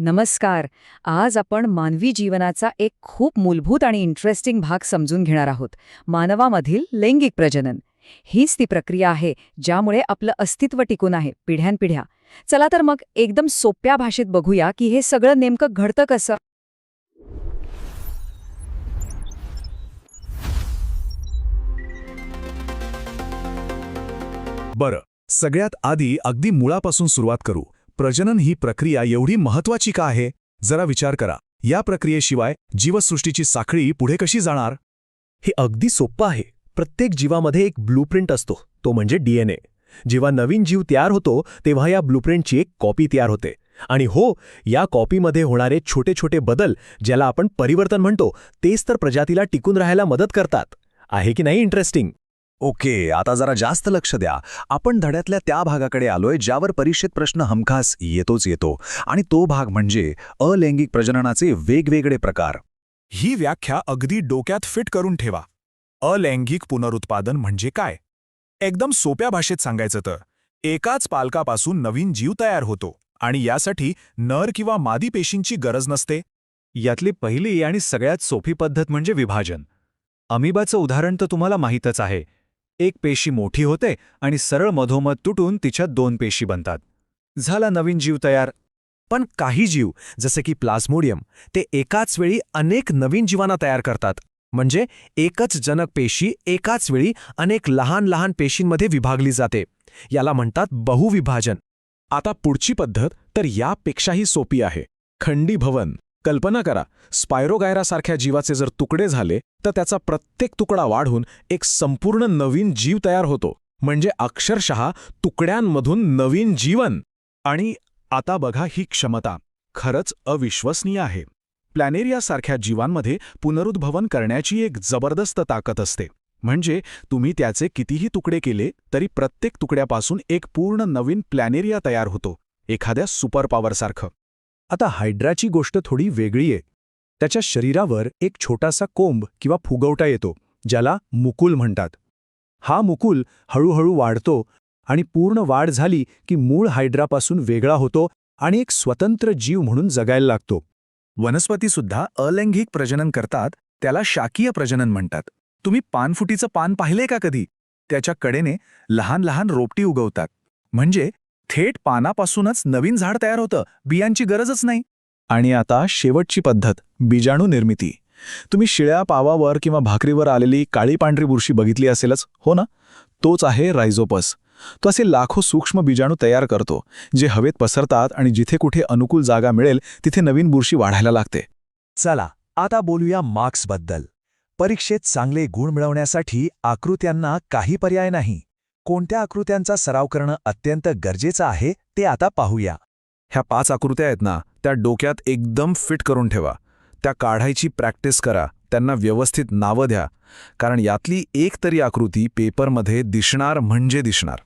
नमस्कार. आज आपण मानवी जीवनाचा एक खूप मूलभूत आणि इंटरेस्टिंग भाग समजून घेणार आहोत. मानवामधील लैंगिक प्रजनन. हीच ती प्रक्रिया आहे ज्यामुळे आपलं अस्तित्व टिकून आहे पिढ्यानपिढ्या. चला तर मग एकदम सोप्या भाषेत बघूया की हे सगळं नेमकं घडतं कसं? बरं सगळ्यात आधी अगदी मुळापासून सुरुवात करू. प्रजनन ही प्रक्रिया एवढी महत्वाची का आहे? जरा विचार करा. या प्रक्रियेशिवाय जीवसृष्टीची साखळी पुढे कशी जाणार? हे अगदी सोपं आहे. प्रत्येक जीवामध्ये एक ब्लूप्रिंट असतो. तो म्हणजे डीएनए जेव्हा नवीन जीव तयार होतो तेव्हा या ब्लूप्रिंटची एक कॉपी तयार होते. आणि हो या कॉपीमध्ये होणारे छोटे छोटे बदल ज्याला आपण परिवर्तन म्हणतो तेच तर प्रजातीला टिकून राहायला मदत करतात. आहे की नाही इंटरेस्टिंग? ओके आता जरा जास्त लक्ष द्या. आपण धड्यातल्या त्या भागाकडे आलोय ज्यावर परीक्षेत प्रश्न हमखास येतोच येतो. आणि तो भाग म्हणजे अलैंगिक प्रजननाचे वेगवेगळे प्रकार. ही व्याख्या अगदी डोक्यात फिट करून ठेवा. अलैंगिक पुनरुत्पादन म्हणजे काय? एकदम सोप्या भाषेत सांगायचं तर एकाच पालकापासून नवीन जीव तयार होतो आणि यासाठी नर किंवा मादी पेशींची गरज नसते. यातली पहिली आणि सगळ्यात सोपी पद्धत म्हणजे विभाजन. अमिबाचं उदाहरण तर तुम्हाला माहीतच आहे. एक पेशी मोठी होते आणि सरळ मधोमध तुटून तिच्या दोन पेशी बनतात. झाला नवीन जीव तयार. पण काही जीव जसे की प्लाझ्मोडियम ते एकाच वेळी अनेक नवीन जीवांना तयार करतात. म्हणजे एकच जनक पेशी एकाच वेळी अनेक लहान लहान पेशींमध्ये विभागली जाते. याला म्हणतात बहुविभाजन. आता पुढची पद्धत तर यापेक्षाही सोपी आहे. खंडी भवन कल्पना करा स्पायरोगायरासारख्या जीवाचे जर तुकडे झाले तर त्याचा प्रत्येक तुकडा वाढून एक संपूर्ण नवीन जीव तयार होतो. म्हणजे अक्षरशः तुकड्यांमधून नवीन जीवन. आणि आता बघा ही क्षमता. खरंच अविश्वसनीय आहे. प्लॅनेरियासारख्या जीवांमध्ये पुनरुद्भवन करण्याची एक जबरदस्त ताकद असते. म्हणजे तुम्ही त्याचे कितीही तुकडे केले तरी प्रत्येक तुकड्यापासून एक पूर्ण नवीन प्लॅनेरिया तयार होतो. एखाद्या सुपर पॉवरसारखं आता हायड्राची गोष्ट थोडी वेगळी आहे. त्याच्या शरीरावर एक छोटासा कोंब किंवा फुगवटा येतो ज्याला मुकुल म्हणतात. हा मुकुल हळूहळू वाढतो आणि पूर्ण वाढ झाली की मूळ हायड्रापासून वेगळा होतो आणि एक स्वतंत्र जीव म्हणून जगायला लागतो. वनस्पतीसुद्धा अलैंगिक प्रजनन करतात त्याला शाकीय प्रजनन म्हणतात. तुम्ही पानफुटीचं पान पाहिलंय का कधी? त्याच्या कडेने लहान लहान रोपटी उगवतात. म्हणजे थेट पानापासूनच नवीन झाड तयार होतं. बियांची गरजच नाही. आणि आता शेवटची पद्धत बीजाणू निर्मिती. तुम्ही शिळ्या पावावर किंवा भाकरीवर आलेली काळी पांढरी बुरशी बघितली असेलच हो ना? तोच आहे रायझोपस तो असे लाखो सूक्ष्म बीजाणू तयार करतो जे हवेत पसरतात आणि जिथे कुठे अनुकूल जागा मिळेल तिथे नवीन बुरशी वाढायला लागते. चला आता बोलूया मार्क्सबद्दल. परीक्षेत चांगले गुण मिळवण्यासाठी आकृत्यांना काही पर्याय नाही. कोणत्या आकृत्यांचा सराव करणं अत्यंत गरजेचं आहे ते आता पाहूया. ह्या पाच आकृत्या आहेत ना त्या डोक्यात एकदम फिट करून ठेवा. त्या काढायची प्रॅक्टिस करा त्यांना व्यवस्थित नावं द्या. कारण यातली एक तरी आकृती पेपरमध्ये दिसणार म्हणजे दिसणार.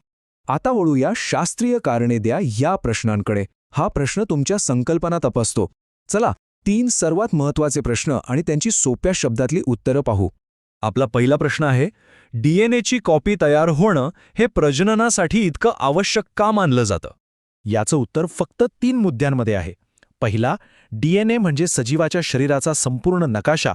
आता वळूया शास्त्रीय कारणे द्या या प्रश्नांकडे. हा प्रश्न तुमच्या संकल्पना तपासतो. चला तीन सर्वात महत्त्वाचे प्रश्न आणि त्यांची सोप्या शब्दातली उत्तरं पाहू. आपला पहिला प्रश्न आहे डीएनएची कॉपी तयार होणं हे प्रजननासाठी इतकं आवश्यक का मानलं जातं? याचं उत्तर फक्त तीन मुद्द्यांमध्ये आहे. पहिला डीएनए म्हणजे सजीवाच्या शरीराचा संपूर्ण नकाशा.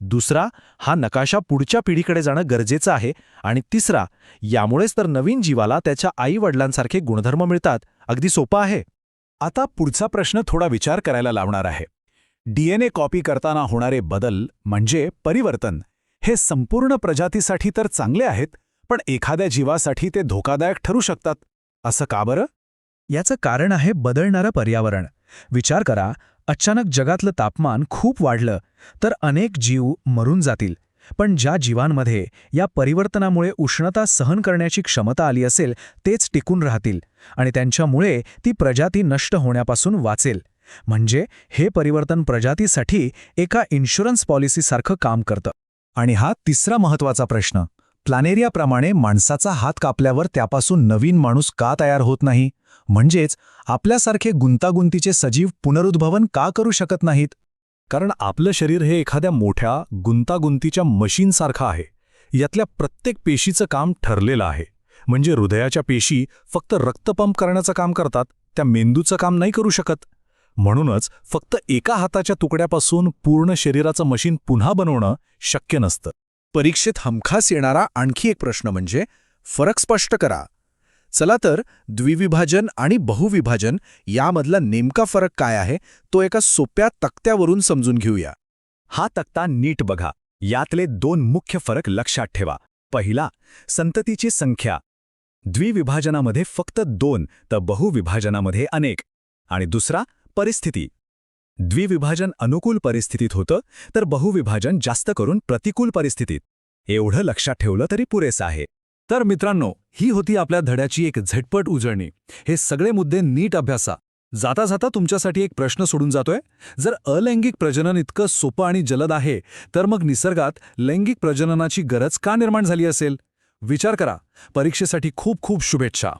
दुसरा हा नकाशा पुढच्या पिढीकडे जाणं गरजेचं आहे. आणि तिसरा यामुळेच तर नवीन जीवाला त्याच्या आईवडिलांसारखे गुणधर्म मिळतात. अगदी सोपं आहे. आता पुढचा प्रश्न थोडा विचार करायला लावणार आहे. डीएनए कॉपी करताना होणारे बदल म्हणजे परिवर्तन. हे संपूर्ण प्रजातीसाठी तर चांगले आहेत पण एखाद्या जीवासाठी ते धोकादायक ठरू शकतात. असं का बरं? याचं कारण आहे बदलणारं पर्यावरण. विचार करा अचानक जगातलं तापमान खूप वाढलं तर अनेक जीव मरून जातील. पण ज्या जीवांमध्ये या परिवर्तनामुळे उष्णता सहन करण्याची क्षमता आली असेल तेच टिकून राहतील आणि त्यांच्यामुळे ती प्रजाती नष्ट होण्यापासून वाचेल. म्हणजे हे परिवर्तन प्रजातीसाठी एका इन्शुरन्स पॉलिसीसारखं काम करतं. आणि हा तिसरा महत्त्वाचा प्रश्न. प्लॅनेरियाप्रमाणे माणसाचा हात कापल्यावर त्यापासून नवीन माणूस का तयार होत नाही? म्हणजेच आपल्यासारखे गुंतागुंतीचे सजीव पुनरुद्भवन का करू शकत नाहीत? कारण आपलं शरीर हे एखाद्या मोठ्या गुंतागुंतीच्या मशीनसारखं आहे. यातल्या प्रत्येक पेशीचं काम ठरलेलं आहे. म्हणजे हृदयाच्या पेशी फक्त रक्तपंप करण्याचं काम करतात त्या मेंदूचं काम नाही करू शकत. म्हणूनच फक्त एका हाताच्या तुकड्यापासून पूर्ण शरीराचं मशीन पुन्हा बनवणं शक्य नसतं. परीक्षेत हमखास येणारा आणखी एक प्रश्न म्हणजे फरक स्पष्ट करा. चला तर द्विविभाजन आणि बहुविभाजन यामधला नेमका फरक काय आहे तो एका सोप्या तक्त्यावरून समजून घेऊया. हा तक्ता नीट बघा. यातले दोन मुख्य फरक लक्षात ठेवा. पहिला संततीची संख्या. द्विविभाजनामध्ये फक्त दोन तर बहुविभाजनामध्ये अनेक. आणि दुसरा परिस्थिती. द्विविभाजन अनुकूल परिस्थितीत होतं तर बहुविभाजन जास्त करून प्रतिकूल परिस्थितीत. एवढं लक्षात ठेवलं तरी पुरेसं आहे. तर मित्रांनो ही होती आपल्या धड्याची एक झटपट उजळणी. हे सगळे मुद्दे नीट अभ्यासा. जाता जाता तुमच्यासाठी एक प्रश्न सोडून जातोय. जर अलैंगिक प्रजनन इतकं सोपं आणि जलद आहे तर मग निसर्गात लैंगिक प्रजननाची गरज का निर्माण झाली असेल? विचार करा. परीक्षेसाठी खूप खूप शुभेच्छा.